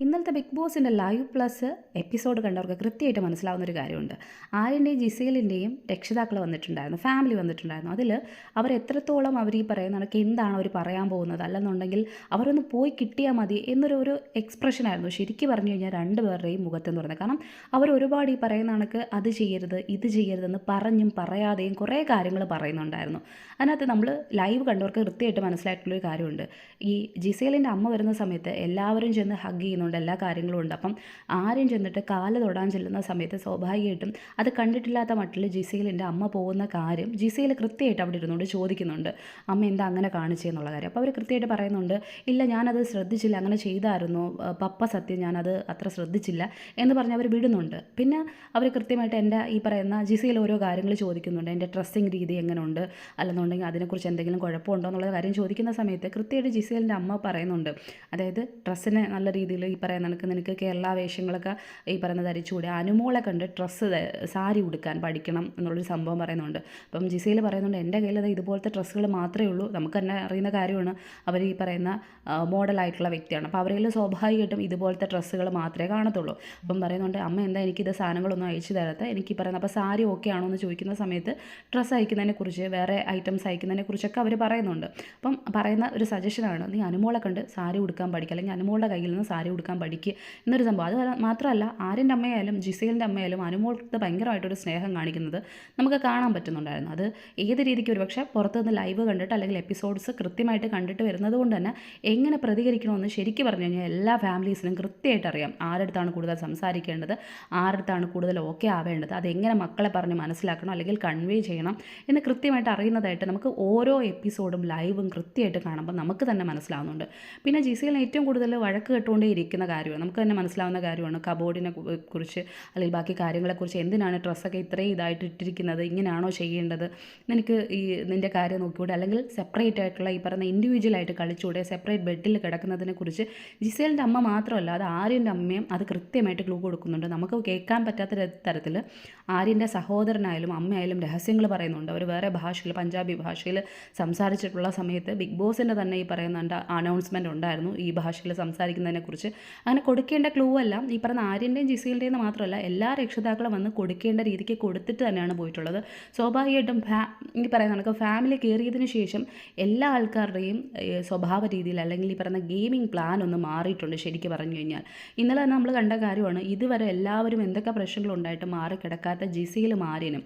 ഇന്നലത്തെ ബിഗ് ബോസിന്റെ live plus episode കണ്ടവർക്ക് കൃത്യമായിട്ട് മനസ്സിലാവുന്ന ഒരു കാര്യമുണ്ട്. ആര്യന്റെയും ജിസേലിന്റെയും രക്ഷിതാക്കൾ വന്നിട്ടുണ്ടായിരുന്നു. ഫാമിലി വന്നിട്ടുണ്ടായിരുന്നു. അതിൽ അവർ എത്രത്തോളം അവർ ഈ പറയുന്ന കണക്ക് എന്താണ് അവർ പറയാൻ പോകുന്നത്? അല്ലെന്നുണ്ടെങ്കിൽ അവരൊന്ന് പോയി കിട്ടിയാൽ മതി എന്നൊരു ഒരു എക്സ്പ്രഷനായിരുന്നു ശരിക്കും പറഞ്ഞു കഴിഞ്ഞാൽ രണ്ട് പേരുടെയും മുഖത്തെന്ന് പറയുന്നത്. കാരണം അവർ ഒരുപാട് ഈ പറയുന്ന കണക്ക് അത് ചെയ്യരുത് ഇത് ചെയ്യരുതെന്ന് പറഞ്ഞും പറയാതെയും കുറേ കാര്യങ്ങൾ പറയുന്നുണ്ടായിരുന്നു. അതിനകത്ത് നമ്മൾ ലൈവ് കണ്ടവർക്ക് കൃത്യമായിട്ട് മനസ്സിലായിട്ടുള്ളൊരു കാര്യമുണ്ട്. ഈ ജിസേലിന്റെ അമ്മ വരുന്ന സമയത്ത് എല്ലാവരും ചെന്ന് ഹഗ് ചെയ്യുന്നുണ്ട് എല്ലാ കാര്യങ്ങളും ഉണ്ട്. അപ്പം ആരും ചെന്നിട്ട് കാൽ തൊടാൻ ചെല്ലുന്ന സമയത്ത് സ്വാഭാവികമായിട്ടും അത് കണ്ടിട്ടില്ലാത്ത മട്ടിൽ ജിസയിലിന്റെ അമ്മ പോകുന്ന കാര്യം ജിസയിൽ കൃത്യമായിട്ട് അവിടെ ഇരുന്നുകൊണ്ട് ചോദിക്കുന്നുണ്ട്. അമ്മ എന്താ അങ്ങനെ കാണിച്ചതെന്നുള്ള കാര്യം. അപ്പോൾ അവർ കൃത്യമായിട്ട് പറയുന്നുണ്ട് ഇല്ല ഞാനത് ശ്രദ്ധിച്ചില്ല. അങ്ങനെ ചെയ്തായിരുന്നു. പപ്പ സത്യം ഞാനത് അത്ര ശ്രദ്ധിച്ചില്ല എന്ന് പറഞ്ഞ് അവർ വിടുന്നുണ്ട്. പിന്നെ അവർ കൃത്യമായിട്ട് എന്റെ ഈ പറയുന്ന ജിസയിൽ ഓരോ കാര്യങ്ങൾ ചോദിക്കുന്നുണ്ട്. എന്റെ ഡ്രസ്സിങ് രീതി എങ്ങനെയുണ്ട്? അല്ലെന്നുണ്ടെങ്കിൽ അതിനെക്കുറിച്ച് എന്തെങ്കിലും കുഴപ്പമുണ്ടോ? എന്നുള്ള കാര്യം ചോദിക്കുന്ന സമയത്ത് കൃത്യമായിട്ട് ജിസേലിന്റെ അമ്മ പറയുന്നുണ്ട്. അതായത് ഡ്രസ്സിനെ നല്ല രീതിയിൽ പറയുന്ന കണക്ക് നിനക്ക് കേരള വേഷങ്ങളൊക്കെ ഈ പറയുന്ന ധരിച്ചുകൂടെ? അനുമോളെ കണ്ട് ഡ്രസ്സ് സാരി ഉടുക്കാൻ പഠിക്കണം എന്നുള്ളൊരു സംഭവം പറയുന്നുണ്ട്. അപ്പം ജിസയിൽ പറയുന്നുണ്ട് എന്റെ കയ്യിൽ അത് ഇതുപോലത്തെ ഡ്രസ്സുകൾ മാത്രമേ ഉള്ളൂ. നമുക്ക് തന്നെ അറിയുന്ന കാര്യമാണ് അവർ ഈ പറയുന്ന മോഡലായിട്ടുള്ള വ്യക്തിയാണ്. അപ്പോൾ അവരിൽ സ്വാഭാവികമായിട്ടും ഇതുപോലത്തെ ഡ്രസ്സുകൾ മാത്രമേ കാണത്തുള്ളൂ. അപ്പം പറയുന്നുണ്ട് അമ്മ എന്താ എനിക്കിത് സാധനങ്ങളൊന്നും അയച്ചു തരാത്ത? എനിക്ക് പറയുന്നത് പറയുന്ന അപ്പോൾ സാരി ഓക്കെ ആണോ എന്ന് ചോദിക്കുന്ന സമയത്ത് ഡ്രസ്സ് അയക്കുന്നതിനെ കുറിച്ച് വേറെ ഐറ്റംസ് അയക്കുന്നതിനെ കുറിച്ചൊക്കെ അവർ പറയുന്നുണ്ട്. അപ്പം പറയുന്ന ഒരു സജഷനാണ് നീ അനുമോളെ കണ്ട് സാരി ഉടുക്കാൻ പഠിക്കുക. അല്ലെങ്കിൽ അനുമോളുടെ കയ്യിൽ നിന്ന് സാരി ഉടുക്കാൻ പഠിക്കുക എന്നൊരു സംഭവം. അത് മാത്രമല്ല ആര്യന്റെ അമ്മയായാലും ജിസേലിന്റെ അമ്മയായാലും അനുമോൾക്ക് ഭയങ്കരമായിട്ടൊരു സ്നേഹം കാണിക്കുന്നത് നമുക്ക് കാണാൻ പറ്റുന്നുണ്ടായിരുന്നു. അത് ഏത് രീതിക്ക് ഒരുപക്ഷെ പുറത്തുനിന്ന് ലൈവ് കണ്ടിട്ട് അല്ലെങ്കിൽ എപ്പിസോഡ്സ് കൃത്യമായിട്ട് കണ്ടിട്ട് വരുന്നത് കൊണ്ട് തന്നെ എങ്ങനെ പ്രതികരിക്കണമെന്ന് ശരിക്കും പറഞ്ഞു കഴിഞ്ഞാൽ എല്ലാ ഫാമിലീസിനും കൃത്യമായിട്ട് അറിയാം ആരടുത്താണ് കൂടുതൽ സംസാരിക്കേണ്ടത് ആരടുത്താണ് കൂടുതൽ ഓക്കെ ആവേണ്ടത് അതെങ്ങനെ മക്കളെ പറഞ്ഞ് മനസ്സിലാക്കണം അല്ലെങ്കിൽ കൺവേ ചെയ്യണം എന്ന് കൃത്യമായിട്ട് അറിയുന്നതായിട്ട് നമുക്ക് ഓരോ എപ്പിസോഡും ലൈവും കൃത്യമായിട്ട് കാണുമ്പോൾ നമുക്ക് തന്നെ മനസ്സിലാവുന്നുണ്ട്. പിന്നെ ജിസിയിൽ ഏറ്റവും കൂടുതൽ വഴക്ക് കേട്ടുകൊണ്ടേ ഇരിക്കുന്ന കാര്യമാണ്. നമുക്ക് തന്നെ മനസ്സിലാവുന്ന കാര്യമാണ്. കബോർഡിനെ കുറിച്ച് അല്ലെങ്കിൽ ബാക്കി കാര്യങ്ങളെക്കുറിച്ച് എന്തിനാണ് ഡ്രസ്സൊക്കെ ഇത്രയും ഇതായിട്ട് ഇട്ടിരിക്കുന്നത്? ഇങ്ങനെയാണോ ചെയ്യേണ്ടത്? നിനക്ക് ഈ നിന്റെ കാര്യം നോക്കിക്കൂടെ? അല്ലെങ്കിൽ സെപ്പറേറ്റ് ആയിട്ടുള്ള ഈ പറയുന്ന ഇൻഡിവിജ്വൽ ആയിട്ട് കളിച്ചൂടെ സെപ്പറേറ്റ് ബെഡിൽ കിടക്കുന്നതിനെ കുറിച്ച് ജിസേലിന്റെ അമ്മ മാത്രമല്ല അത് ആര്യന്റെ അമ്മയും അത് കൃത്യമായിട്ട് ക്ലൂ കൊടുക്കുന്നുണ്ട്. നമുക്ക് കേൾക്കാൻ പറ്റാത്ത തരത്തിൽ ആര്യന്റെ സഹോദരനായാലും അമ്മയായാലും രഹസ്യങ്ങൾ പറയുന്നുണ്ട്. അവർ വേറെ ഭാഷയിൽ പഞ്ചാബി ഭാഷയിൽ സംസാരിച്ചിട്ടുള്ള സമയത്ത് ബിഗ് ബോസിന്റെ തന്നെ ഈ പറയുന്ന അനൗൺസ്മെന്റ് ഉണ്ടായിരുന്നു. ഈ ഭാഷയിൽ സംസാരിക്കുന്നതിനെക്കുറിച്ച് അങ്ങനെ കൊടുക്കേണ്ട ക്ലൂ എല്ലാം ഈ പറഞ്ഞ ആര്യന്റെയും ജിസിയുടെയും മാത്രമല്ല എല്ലാ രക്ഷിതാക്കളും വന്ന് കൊടുക്കേണ്ട രീതിക്ക് കൊടുത്തിട്ട് തന്നെയാണ് പോയിട്ടുള്ളത്. സ്വാഭാവികമായിട്ടും ഫാ ഈ പറയുന്ന കണക്ക് ഫാമിലി കയറിയതിന് ശേഷം എല്ലാ ആൾക്കാരുടെയും സ്വഭാവ രീതിയിൽ അല്ലെങ്കിൽ ഈ പറയുന്ന ഗെയിമിംഗ് പ്ലാൻ ഒന്ന് മാറിയിട്ടുണ്ട് ശരിക്കും പറഞ്ഞു കഴിഞ്ഞാൽ. ഇന്നലെ നമ്മൾ കണ്ട കാര്യമാണ് ഇതുവരെ എല്ലാവരും എന്തൊക്കെ പ്രശ്നങ്ങളുണ്ടായിട്ട് മാറിക്കിടക്കാത്ത ജിസിയിൽ ആര്യനും.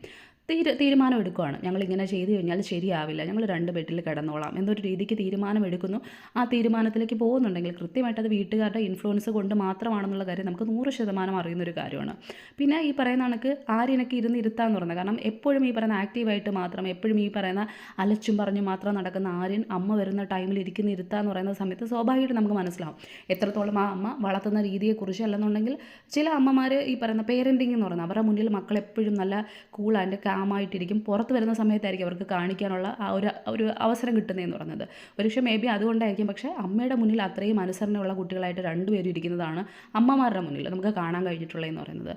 തീരു തീരുമാനം എടുക്കുകയാണ് ഞങ്ങൾ ഇങ്ങനെ ചെയ്തു കഴിഞ്ഞാൽ ശരിയാവില്ല. ഞങ്ങൾ രണ്ട് ബെഡിൽ കിടന്നോളാം എന്നൊരു രീതിക്ക് തീരുമാനം എടുക്കുന്നു ആ തീരുമാനത്തിലേക്ക് പോകുന്നുണ്ടെങ്കിൽ കൃത്യമായിട്ട് അത് വീട്ടുകാരുടെ ഇൻഫ്ലുവൻസ് കൊണ്ട് മാത്രമാണെന്നുള്ള കാര്യം നമുക്ക് നൂറ് ശതമാനം അറിയുന്നൊരു കാര്യമാണ്. പിന്നെ ഈ പറയുന്ന കണക്ക് ആര്യനൊക്കെ ഇരുന്ന് ഇരുത്താന്ന് പറയുന്നത് കാരണം എപ്പോഴും ഈ പറയുന്ന ആക്റ്റീവായിട്ട് മാത്രം എപ്പോഴും ഈ പറയുന്ന അലച്ചും പറഞ്ഞു മാത്രം നടക്കുന്ന ആര്യൻ അമ്മ വരുന്ന ടൈമിൽ ഇരിക്കുന്ന ഇരുത്താന്ന് പറയുന്ന സമയത്ത് സ്വാഭാവികമായിട്ട് നമുക്ക് മനസ്സിലാവും. എത്രത്തോളം ആ അമ്മ വളർത്തുന്ന രീതിയെക്കുറിച്ച് അല്ലെന്നുണ്ടെങ്കിൽ ചില അമ്മമാർ ഈ പറയുന്ന പേരന്റിങ് എന്ന് പറയുന്നത് അവരുടെ മുന്നിൽ മക്കൾ എപ്പോഴും നല്ല കൂൾ ആൻഡ് കാമായിട്ടിരിക്കും പുറത്ത് വരുന്ന സമയത്തായിരിക്കും അവർക്ക് കാണിക്കാനുള്ള ആ ഒരു ഒരു അവസരം കിട്ടുന്നതെന്ന് പറയുന്നത് ഒരുപക്ഷെ മേ ബി അതുകൊണ്ടായിരിക്കും. പക്ഷേ അമ്മയുടെ മുന്നിൽ അത്രയും അനുസരണയുള്ള കുട്ടികളായിട്ട് രണ്ടുപേരും ഇരിക്കുന്നതാണ് അമ്മമാരുടെ മുന്നിൽ നമുക്ക് കാണാൻ കഴിഞ്ഞിട്ടുള്ളതെന്ന് പറയുന്നത്.